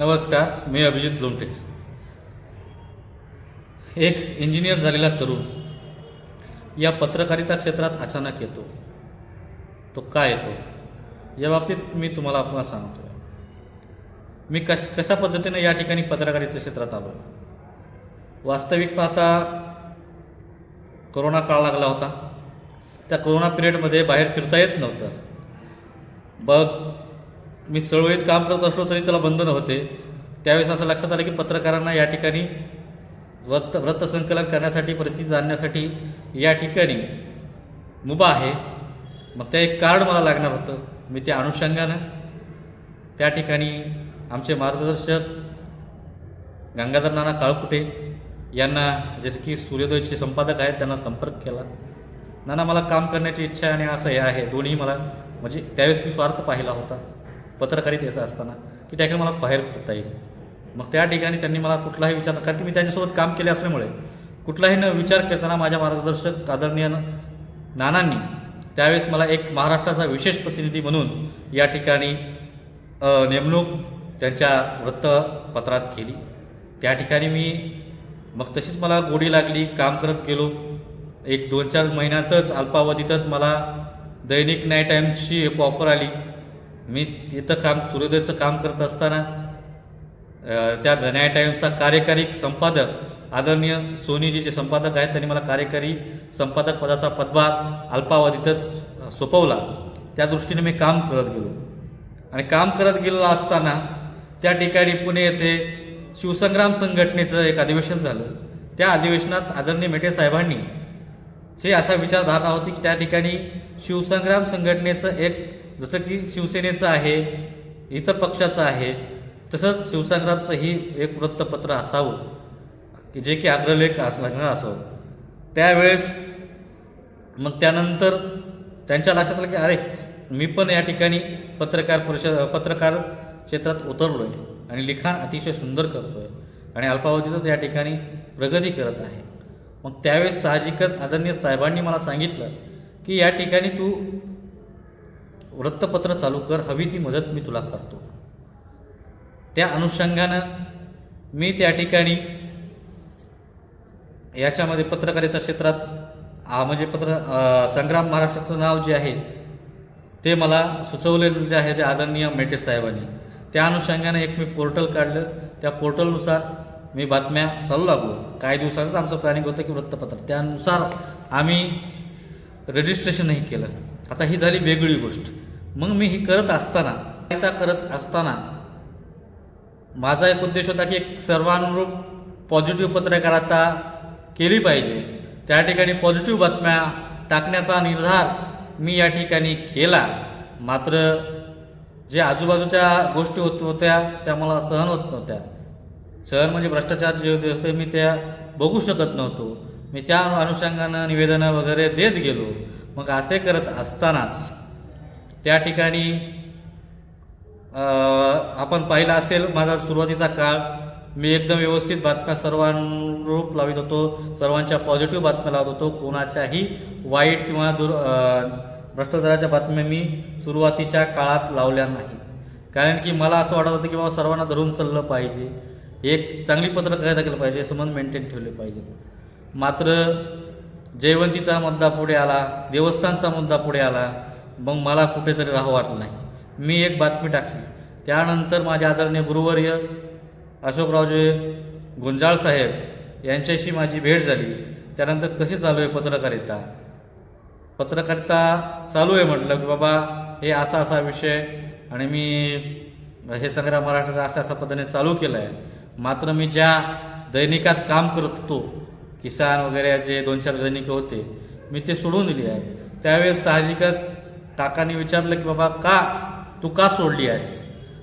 नमस्कार मी अभिजित लोमटे. एक इंजिनियर झालेला तरुण या पत्रकारिता क्षेत्रात अचानक येतो. तो का येतो? या बाबतीत मी तुम्हाला आपण सांगतो. मी कश कशा पद्धतीने या ठिकाणी पत्रकारिता क्षेत्रात आलो वास्तविक पाहता कोरोना काळ लागला होता. त्या कोरोना पिरियडमध्ये बाहेर फिरता येत नव्हतं. बघ मी चळवळीत काम करत असलो तरी त्याला बंधनं होते. त्यावेळेस असं लक्षात आलं की पत्रकारांना या ठिकाणी वृत्त वृत्तसंकलन करण्यासाठी परिस्थिती जाणण्यासाठी या ठिकाणी मुभा आहे. मग ते एक कार्ड मला लागणार होतं. मी त्या अनुषंगानं त्या ठिकाणी आमचे मार्गदर्शक गंगाधर नाना काळकुटे यांना जसे की सूर्योदयचे संपादक आहेत त्यांना संपर्क केला. नाना मला काम करण्याची इच्छा आणि असं हे आहे. दोन्ही मला म्हणजे त्यावेळेस मी स्वार्थ पाहिला होता. पत्रकारितेचा असताना की त्या ठिकाणी मला बाहेर पडता येईल. मग त्या ठिकाणी त्यांनी मला कुठलाही विचार कारण की मी त्यांच्यासोबत काम केले असल्यामुळे कुठलाही न विचार करताना माझ्या मार्गदर्शक आदरणीय नानांनी त्यावेळेस मला एक महाराष्ट्राचा विशेष प्रतिनिधी म्हणून या ठिकाणी नेमणूक त्यांच्या वृत्तपत्रात केली. त्या ठिकाणी मी मग तशीच मला गोडी लागली काम करत गेलो. एक दोन चार महिन्यातच अल्पावधीतच मला दैनिक न्याय टाईमची एक ऑफर आली. मी तिथं काम सूर्योदयचं काम करत असताना त्या धन्याय टाईम्सचा कार्यकारी संपादक आदरणीय सोनीजी जे संपादक आहेत. त्यांनी मला कार्यकारी संपादक पदाचा पदभार अल्पावधीतच सोपवला. त्या दृष्टीने मी काम करत गेलो. आणि काम करत गेलो असताना त्या ठिकाणी पुणे येथे शिवसंग्राम संघटनेचं एक अधिवेशन झालं. त्या अधिवेशनात आदरणीय मेटे साहेबांनी जे अशा विचारधारणा होती की त्या ठिकाणी शिवसंग्राम संघटनेचं एक जसं की शिवसेनेचं आहे इतर पक्षाचं आहे तसंच शिवसंग्रामचं ही एक वृत्तपत्र असावं की जे की अग्रलेख असणार असावं. त्यावेळेस मग त्यानंतर त्यांच्या लक्षात आलं की अरे मी पण या ठिकाणी पत्रकार परिषद पत्रकार क्षेत्रात उतरलो आहे आणि लिखाण अतिशय सुंदर करतो आहे आणि अल्पावधीतच या ठिकाणी प्रगती करत आहे. मग त्यावेळेस साहजिकच आदरणीय साहेबांनी मला सांगितलं की या ठिकाणी तू वृत्तपत्र चालू कर हवी ती मदत मी तुला करतो. त्या अनुषंगानं मी त्या ठिकाणी याच्यामध्ये पत्रकारिता क्षेत्रात म्हणजे पत्र संग्राम महाराष्ट्राचं नाव जे आहे ते मला सुचवलेलं जे आहे ते आदरणीय मेटे साहेबांनी. त्या अनुषंगाने एक मी पोर्टल काढलं. त्या पोर्टलनुसार मी बातम्या चालू लागलो काही दिवसांच आमचं प्लॅनिंग होतं की वृत्तपत्र. त्यानुसार आम्ही रजिस्ट्रेशनही केलं. आता ही झाली वेगळी गोष्ट. मग मी ही करत असताना कविता करत असताना माझा एक उद्देश होता की एक सर्वानुरूप पॉझिटिव्ह पत्रकारिता केली पाहिजे. त्या ठिकाणी पॉझिटिव्ह बातम्या टाकण्याचा निर्धार मी या ठिकाणी केला. मात्र जे आजूबाजूच्या गोष्टी होत होत्या त्या मला सहन होत नव्हत्या. सहन म्हणजे भ्रष्टाचार जे होते असते मी त्या बघू शकत नव्हतो. मी त्या अनुषंगानं निवेदनं वगैरे देत गेलो. मग असे करत असतानाच त्या ठिकाणी आपण पाहिलं असेल माझा सुरुवातीचा काळ मी एकदम व्यवस्थित बातम्या सर्वांरूप लावित होतो सर्वांच्या पॉझिटिव्ह बातम्या लावत होतो. कोणाच्याही वाईट किंवा दुर भ्रष्टाचाराच्या बातम्या मी सुरुवातीच्या काळात लावल्या नाही. कारण की मला असं वाटत होतं की बाबा सर्वांना धरून चाललं पाहिजे. एक चांगली पत्रकारिता केलं पाहिजे संबंध मेंटेन ठेवले पाहिजे. मात्र जयवंतीचा मुद्दा पुढे आला देवस्थानचा मुद्दा पुढे आला मग मला कुठेतरी राहावं वाटलं नाही. मी एक बातमी टाकली. त्यानंतर माझे आदरणीय गुरुवर्य अशोकरावजे गुंजाळ साहेब यांच्याशी माझी भेट झाली. त्यानंतर कशी चालू आहे पत्रकारिता? पत्रकारिता चालू आहे म्हटलं की बाबा हे असा असा विषय आणि मी हे सगळ्या मराठाचा अशा अशा पद्धतीने चालू केलं आहे मात्र मी ज्या दैनिकात काम करत होतो किसान वगैरे जे दोन चार दैनिक होते मी ते सोडून दिली आहे. त्यावेळेस साहजिकच काकाने विचारलं की बाबा का तू का सोडली आहेस?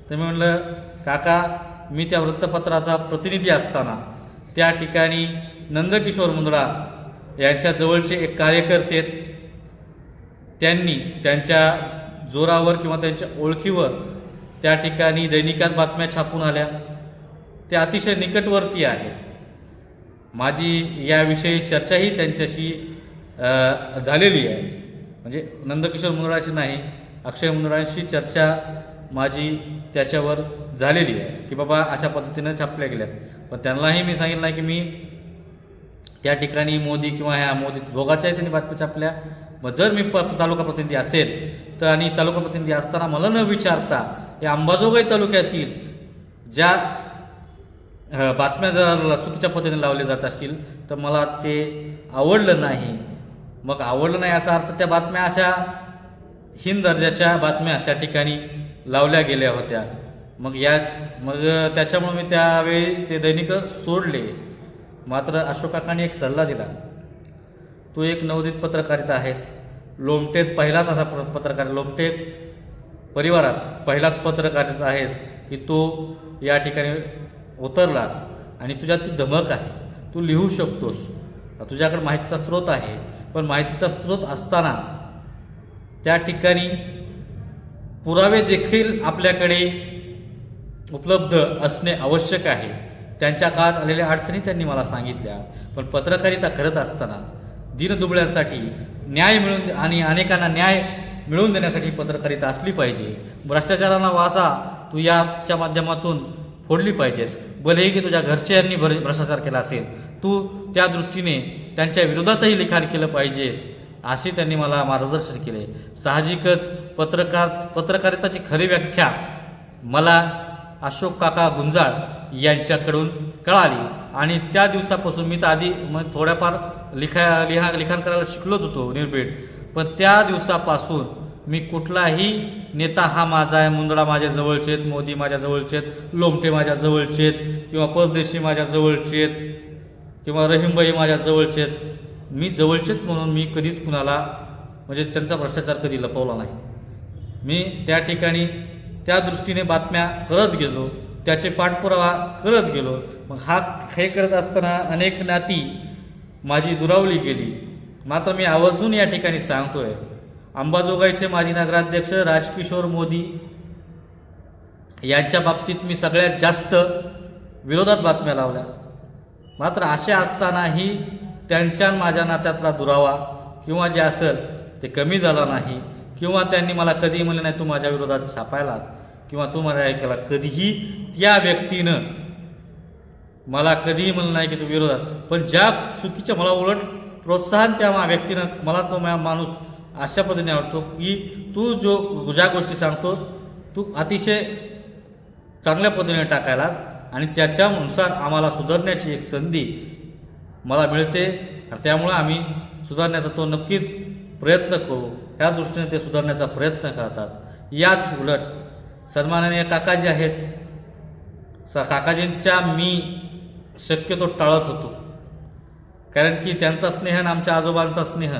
तर मी म्हणलं काका मी त्या वृत्तपत्राचा प्रतिनिधी असताना त्या ठिकाणी नंदकिशोर मुंदडा यांच्या जवळचे एक कार्यकर्ते त्यांनी त्यांच्या जोरावर किंवा त्यांच्या ओळखीवर त्या ठिकाणी दैनिकात बातम्या छापून आल्या. ते अतिशय निकटवर्ती आहे. माझी याविषयी चर्चाही त्यांच्याशी झालेली आहे. म्हणजे नंदकिशोर मुंदडाशी नाही अक्षय मुंदडांशी चर्चा माझी त्याच्यावर झालेली आहे की बाबा अशा पद्धतीनं छापल्या गेल्यात. पण त्यांनाही मी सांगितलं नाही की मी त्या ठिकाणी मोदी किंवा ह्या मोदी दोघाच्याही त्यांनी बातम्या छापल्या. मग जर मी प तालुका प्रतिनिधी असेल तर आणि तालुका प्रतिनिधी असताना मला न विचारता या अंबाजोगाई तालुक्यातील ज्या बातम्या जर चुकीच्या पद्धतीने लावले जात असतील तर मला ते आवडलं नाही. मग आवडलं नाही याचा अर्थ त्या बातम्या अशा हिन दर्जाच्या बातम्या त्या ठिकाणी लावल्या गेल्या होत्या. मग याच मग त्याच्यामुळे मी त्यावेळी ते दैनिक सोडले. मात्र अशोकाकांनी एक सल्ला दिला. तू एक नवोदित पत्रकारिता आहेस. लोमटेत पहिलाच असा प- पत्रकार लोमटेत परिवारात पहिलाच पत्रकारिता आहेस की तू या ठिकाणी उतरलास आणि तुझ्यात ती धमक आहे. तू लिहू शकतोस. तुझ्याकडे माहितीचा स्रोत आहे. पण माहितीचा स्रोत असताना त्या ठिकाणी पुरावे देखील आपल्याकडे उपलब्ध असणे आवश्यक आहे. त्यांच्या काळात आलेल्या अडचणी त्यांनी मला सांगितल्या. पण पत्रकारिता करत असताना दीनदुबळ्यांसाठी न्याय मिळून आणि अनेकांना न्याय मिळवून देण्यासाठी पत्रकारिता असली पाहिजे. भ्रष्टाचारांना वाचा तू याच्या माध्यमातून फोडली पाहिजेस. भलेही की तुझ्या घरच्यांनी भर भ्रष्टाचार केला असेल तू त्या दृष्टीने त्यांच्या विरोधातही लिखाण केलं पाहिजे असे त्यांनी मला मार्गदर्शन केले. साहजिकच पत्रकार पत्रकारिताची खरी व्याख्या मला अशोक काका गुंजाळ यांच्याकडून कळाली. आणि त्या दिवसापासून मी तर आधी मग थोड्याफार लिखा लिहा लिखाण करायला शिकलोच होतो निर्भीड पण त्या दिवसापासून मी कुठलाही नेता हा माझा आहे मुंदडा माझ्या जवळचे आहेत मोदी माझ्या जवळचे आहेत लोमटे माझ्या जवळचे आहेत किंवा परदेशी माझ्या जवळचे आहेत किंवा रहीमबाई माझ्या जवळचे आहेत मी जवळचेच म्हणून मी कधीच कुणाला म्हणजे त्यांचा भ्रष्टाचार कधी लपवला नाही. मी त्या ठिकाणी त्या दृष्टीने बातम्या करत गेलो त्याचे पाठपुरावा करत गेलो. मग हा हे करत असताना अनेक नाती माझी दुरावली गेली. मात्र मी आवर्जून या ठिकाणी सांगतोय अंबाजोगाईचे माजी नगराध्यक्ष राजकिशोर मोदी यांच्या बाबतीत मी सगळ्यात जास्त विरोधात बातम्या लावल्या. मात्र असे असतानाही त्यांच्या माझ्या नात्यातला दुरावा किंवा जे असेल ते कमी झाला नाही किंवा त्यांनी मला कधीही म्हणलं नाही तू माझ्या विरोधात छापायलास किंवा तू मला हे केला. कधीही त्या व्यक्तीनं मला कधीही म्हणलं नाही की तू विरोधात. पण ज्या चुकीच्या मला उलट प्रोत्साहन त्या व्यक्तीनं मला तो माणूस अशा पद्धतीने आवडतो की तू जो ज्या गोष्टी सांगतो तू अतिशय चांगल्या पद्धतीने टाकायलास. आणि त्याच्यानुसार आम्हाला सुधारण्याची एक संधी मला मिळते. त्यामुळं त्यामुळे आम्ही सुधारण्याचा तो नक्कीच प्रयत्न करू. ह्या दृष्टीने ते सुधारण्याचा प्रयत्न करतात. याच उलट सन्माननीय काकाजी आहेत. स काकाजींच्या मी शक्यतो टाळत होतो. कारण की त्यांचा स्नेह आणि आमच्या आजोबांचा स्नेह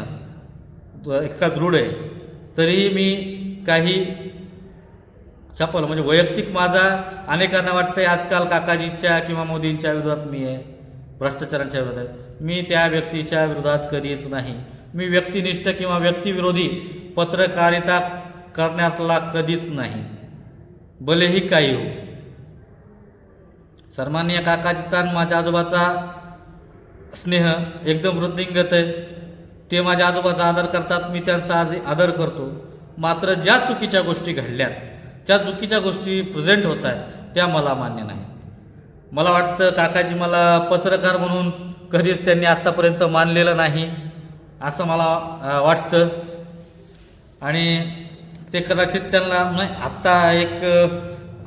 इतका दृढ आहे. तरीही मी काही सफल. म्हणजे वैयक्तिक माझा अनेकांना वाटतंय आजकाल काकाजीच्या किंवा मोदींच्या विरोधात मी आहे. भ्रष्टाचारांच्या विरोधात. मी त्या व्यक्तीच्या विरोधात कधीच नाही. मी व्यक्तिनिष्ठ किंवा व्यक्तिविरोधी पत्रकारिता करण्यातला कधीच नाही. भलेही काही हो. सन्मान्य काकाजीचा आणि माझ्या आजोबाचा स्नेह एकदम वृद्धिंगत आहे. ते माझ्या आजोबाचा आदर करतात. मी त्यांचा आद- आदर करतो. मात्र ज्या चुकीच्या गोष्टी घडल्यात ज्या चुकीच्या गोष्टी प्रेझेंट होत आहेत त्या मला मान्य नाहीत. मला वाटतं काकाजी मला पत्रकार म्हणून कधीच त्यांनी आत्तापर्यंत मानलेलं नाही असं मला वाटतं. आणि ते कदाचित त्यांना नाही आत्ता एक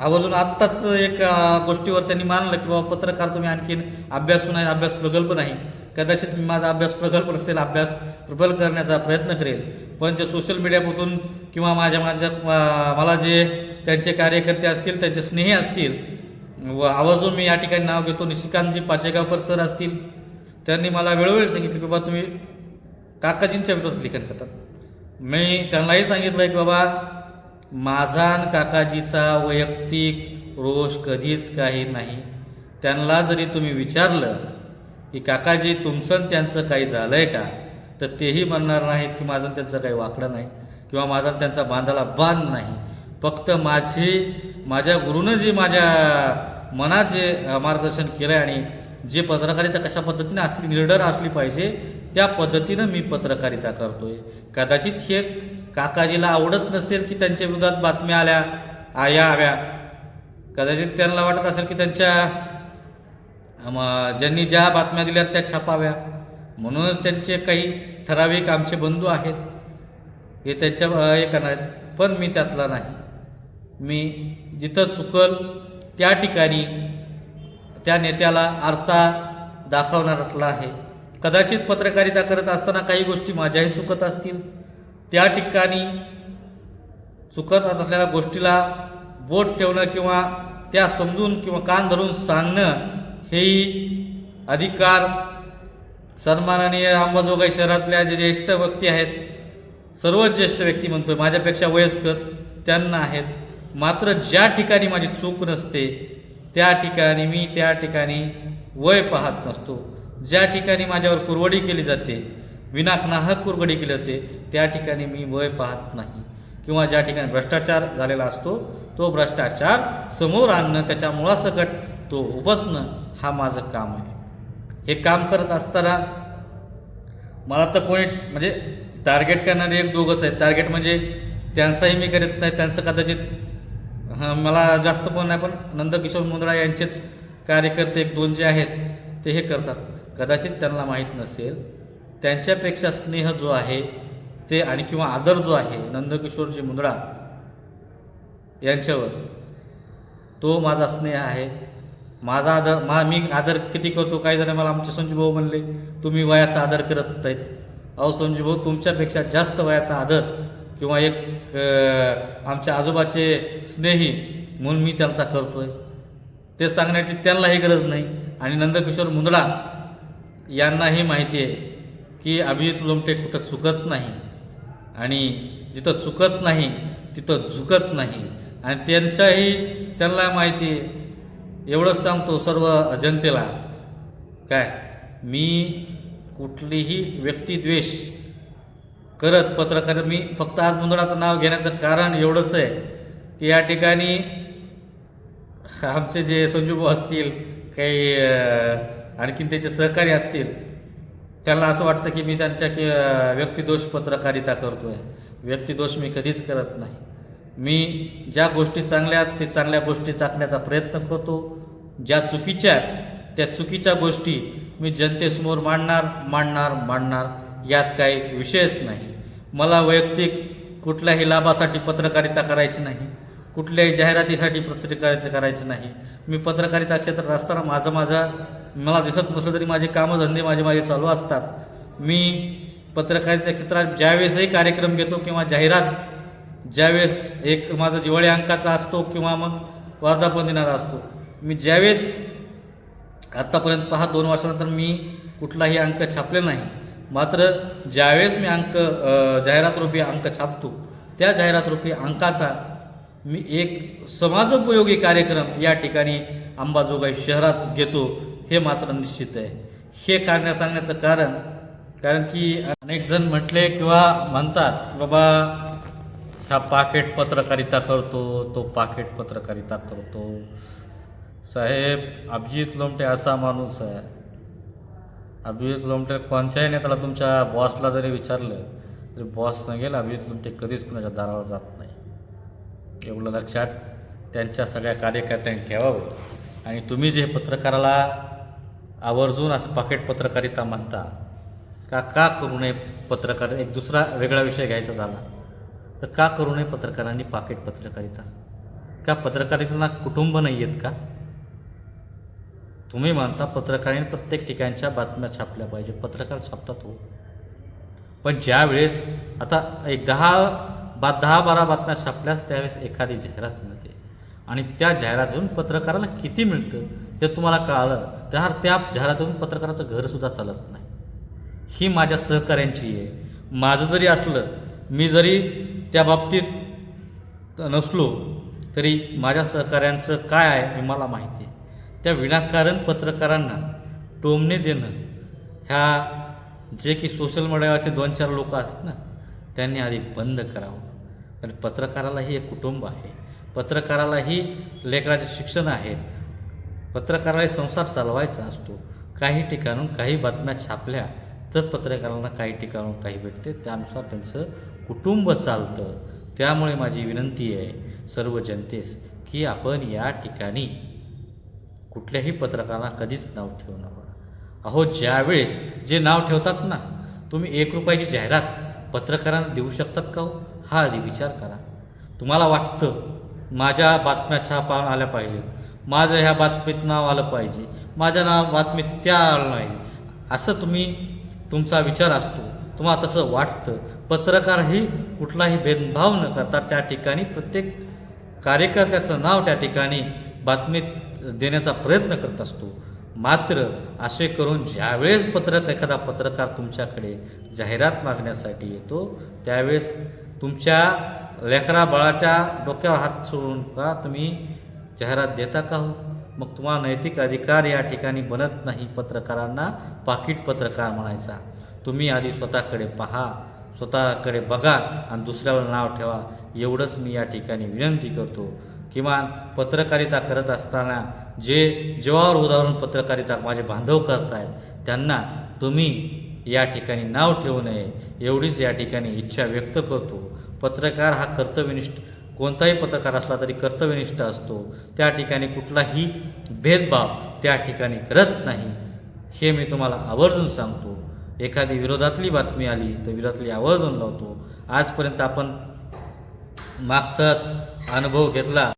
आवर्जून आत्ताच एक गोष्टीवर त्यांनी मानलं की बाबा पत्रकार तुम्ही आणखीन अभ्यासू नाही अभ्यास प्रगल्भ नाही. कदाचित मी माझा अभ्यास प्रगल्भ असेल अभ्यास प्रबल करण्याचा प्रयत्न करेल. पण जे सोशल मीडियामधून किंवा माझ्या माझ्या मला जे त्यांचे कार्यकर्ते असतील त्यांचे स्नेही असतील व आवर्जून मी या ठिकाणी नाव घेतो निशिकांतजी पाचेगावकर सर असतील त्यांनी मला वेळोवेळी सांगितलं की बाबा तुम्ही काकाजींच्या विरोधात लिखाण करतात मी त्यांनाही सांगितलं की बाबा माझा आणि काकाजीचा वैयक्तिक रोष कधीच काही नाही. त्यांना जरी तुम्ही विचारलं की काकाजी तुमचं आणि त्यांचं काही झालं आहे का? तर तेही म्हणणार नाहीत की माझं त्यांचं काही वाकडं नाही किंवा माझा त्यांचा बांधाला बांध नाही. फक्त माझी माझ्या गुरुनं जी माझ्या मनात जे मार्गदर्शन केलं आहे आणि जे पत्रकारिता कशा पद्धतीने असली निर्डर असली पाहिजे त्या पद्धतीनं मी पत्रकारिता करतोय. कदाचित हे काकाजीला आवडत नसेल की त्यांच्या विरोधात बातम्या आल्या आया आव्या हव्या. कदाचित त्यांना वाटत असेल की त्यांच्या मग ज्यांनी ज्या बातम्या दिल्या त्या छापाव्या. म्हणूनच त्यांचे काही ठराविक आमचे बंधू आहेत. हे त्यांच्या हे करणार आहेत. पण मी त्यातला नाही. मी जिथं चुकल त्या ठिकाणी त्या नेत्याला आरसा दाखवणारातला आहे. कदाचित पत्रकारिता करत असताना काही गोष्टी माझ्याही चुकत असतील. त्या ठिकाणी चुकत असलेल्या गोष्टीला बोट ठेवणं किंवा त्या समजून किंवा कान धरून सांगणं हेही अधिकार सन्माननीय अंबाजोगाई शहरातल्या जे ज्येष्ठ व्यक्ती आहेत सर्वच ज्येष्ठ व्यक्ती म्हणतोय माझ्यापेक्षा वयस्कर त्यांना आहेत. मात्र ज्या ठिकाणी माझी चूक नसते त्या ठिकाणी मी त्या ठिकाणी वय पाहत नसतो. ज्या ठिकाणी माझ्यावर कुरवडी केली जाते विनाकनाहक कुरवडी केली जाते त्या ठिकाणी मी वय पाहत नाही. किंवा ज्या ठिकाणी भ्रष्टाचार झालेला असतो तो भ्रष्टाचार समोर आणणं त्याच्या मुळासकट तो उपसणं हा माझं काम आहे. हे काम करत असताना मला तर कोणी म्हणजे टार्गेट करणारे एक दोघंच आहेत. टार्गेट म्हणजे त्यांचाही मी करत नाही त्यांचं कदाचित मला जास्त पण नाही पण नंदकिशोर मुंद्रा यांचेच कार्यकर्ते एक दोन जे आहेत ते हे करतात. कदाचित त्यांना माहीत नसेल त्यांच्यापेक्षा स्नेह जो आहे ते आणि किंवा आदर जो आहे नंदकिशोरजी मुंद्रा यांच्यावर तो माझा स्नेह आहे. माझा आदर मा मी आदर किती करतो? काही जण मला आमचे संजीभाऊ म्हणले तुम्ही वयाचा आदर करत आहेत अहो संजीभाऊ तुमच्यापेक्षा जास्त वयाचा आदर किंवा एक आमच्या आजोबाचे स्नेही म्हणून मी त्यांचा करतो आहे ते सांगण्याची त्यांनाही गरज नाही. आणि नंदकिशोर मुंदडा यांनाही माहिती आहे की अभिजित लोमटे कुठं चुकत नाही. आणि जिथं चुकत नाही तिथं झुकत नाही. आणि त्यांच्याही त्यांना माहिती आहे एवढंच सांगतो सर्व जनतेला. काय? मी कुठलीही व्यक्तिद्वेष करत पत्रकार मी फक्त आज मुंदडाचं नाव घेण्याचं कारण एवढंच आहे की या ठिकाणी आमचे जे संजूभाऊ असतील काही आणखीन त्याचे सहकारी असतील त्यांना असं वाटतं की मी त्यांच्या की व्यक्तिदोष पत्रकारिता करतो आहे व्यक्तिदोष मी कधीच करत नाही. मी ज्या गोष्टी चांगल्या आहेत ते चांगल्या गोष्टी चाकण्याचा प्रयत्न करतो. ज्या चुकीच्या आहेत त्या चुकीच्या गोष्टी मी जनतेसमोर मांडणार मांडणार मांडणार यात काही विषयच नाही. मला वैयक्तिक कुठल्याही लाभासाठी पत्रकारिता करायची नाही कुठल्याही जाहिरातीसाठी पत्रकारिता करायची नाही. मी पत्रकारिता क्षेत्रात असताना माझं माझं मला दिसत नसलं तरी माझे कामधंदे माझे माझे चालू असतात. मी पत्रकारिता क्षेत्रात ज्यावेळेसही कार्यक्रम घेतो किंवा जाहिरात ज्यावेळेस एक माझा दिवाळी अंकाचा असतो किंवा मग वर्धापन दिनाचा असतो मी ज्यावेळेस आत्तापर्यंत पहा दोन वर्षानंतर मी कुठलाही अंक छापले नाही. मात्र ज्यावेळेस मी अंक जाहिरातरूपी अंक छापतो त्या जाहिरातरूपी अंकाचा मी एक समाजोपयोगी कार्यक्रम या ठिकाणी अंबाजोगाई शहरात घेतो हे मात्र निश्चित आहे. हे कारण सांगण्याचं कारण कारण की अनेक जण म्हटले किंवा म्हणतात बाबा ह्या पाकेट पत्रकारिता करतो तो पाकेट पत्रकारिता करतो. साहेब अभिजित लोमटे असा माणूस आहे. अभिजित लोमटे कोणत्याही नेत्याला तुमच्या बॉसला जरी विचारलं तरी बॉस सांगेल अभिजित लोमटे कधीच कुणाच्या दारावर जात नाही. एवढं लक्षात त्यांच्या सगळ्या कार्यकर्त्यांनी ठेवावं. आणि तुम्ही जे पत्रकाराला आवर्जून असं पाकेट पत्रकारिता म्हणता का का करू नये पत्रकार एक दुसरा वेगळा विषय घ्यायचा झाला? तर का करू नये पत्रकारांनी पाकेट पत्रकारिता? का पत्रकारितांना कुटुंब नाही आहेत का? तुम्ही म्हणता पत्रकारांनी प्रत्येक ठिकाणच्या बातम्या छापल्या पाहिजे पत्रकार छापतात हो. पण ज्या वेळेस आता एक दहा बा दहा बारा बातम्या छापल्यास त्यावेळेस एखादी जाहिरात मिळते. आणि त्या जाहिरातून पत्रकाराला किती मिळतं हे तुम्हाला कळालं तर त्या जाहिरातून पत्रकाराचं घरसुद्धा चालत नाही. ही माझ्या सहकाऱ्यांची आहे. माझं जरी असलं मी जरी त्या बाबतीत नसलो तरी माझ्या सहकाऱ्यांचं काय आहे हे मला माहिती आहे. त्या विनाकारण पत्रकारांना टोमणे देणं ह्या जे की सोशल मीडियावरचे दोन चार लोक असतात ना त्यांनी आधी बंद करावं. कारण पत्रकारालाही एक कुटुंब आहे. पत्रकारालाही लेकराचे शिक्षण आहे. पत्रकाराला संसार चालवायचा असतो. काही ठिकाणून काही बातम्या छापल्या तर पत्रकारांना काही ठिकाणून काही भेटते. त्यानुसार त्यांचं कुटुंब चालतं. त्यामुळे माझी विनंती आहे सर्व जनतेस की आपण या ठिकाणी कुठल्याही पत्रकाला कधीच नाव ठेवू नका. अहो ज्यावेळेस जे नाव ठेवतात ना तुम्ही एक रुपयाची जाहिरात पत्रकारांना देऊ शकतात का हो? हा आधी विचार करा. तुम्हाला वाटतं माझ्या बातम्या छापा आल्या पाहिजेत. माझं ह्या बातमीत नाव आलं पाहिजे. माझ्या नाव बातमीत त्या आलं नाही. असं तुम्ही तुमचा विचार असतो. तुम्हाला तसं वाटतं. पत्रकारही कुठलाही भेदभाव न करता त्या ठिकाणी प्रत्येक कार्यकर्त्याचं नाव त्या ठिकाणी बातमीत देण्याचा प्रयत्न करत असतो. मात्र असे करून ज्यावेळेस पत्रक एखादा पत्रकार तुमच्याकडे जाहिरात मागण्यासाठी येतो त्यावेळेस तुमच्या लेकरा बाळाच्या डोक्यावर हात सोडून का तुम्ही जाहिरात देता का हो? मग तुम्हाला नैतिक अधिकार या ठिकाणी बनत नाही पत्रकारांना पाकिट पत्रकार म्हणायचा. तुम्ही आधी स्वतःकडे पहा. स्वतःकडे बघा आणि दुसऱ्यावर नाव ठेवा. एवढंच मी या ठिकाणी विनंती करतो. किमान पत्रकारिता करत असताना जे जीवावर उदाहरण पत्रकारिता माझे बांधव करत आहेत त्यांना तुम्ही या ठिकाणी नाव ठेवू नये एवढीच या ठिकाणी इच्छा व्यक्त करतो. पत्रकार हा कर्तव्यनिष्ठ कोणताही पत्रकार असला तरी कर्तव्यनिष्ठ असतो. त्या ठिकाणी कुठलाही भेदभाव त्या ठिकाणी करत नाही. हे मी तुम्हाला आवर्जून सांगतो. एखादी विरोधातली बातमी आली तर विरोधातली आवर्जून लावतो आजपर्यंत आपण मागचाच अनुभव घेतला.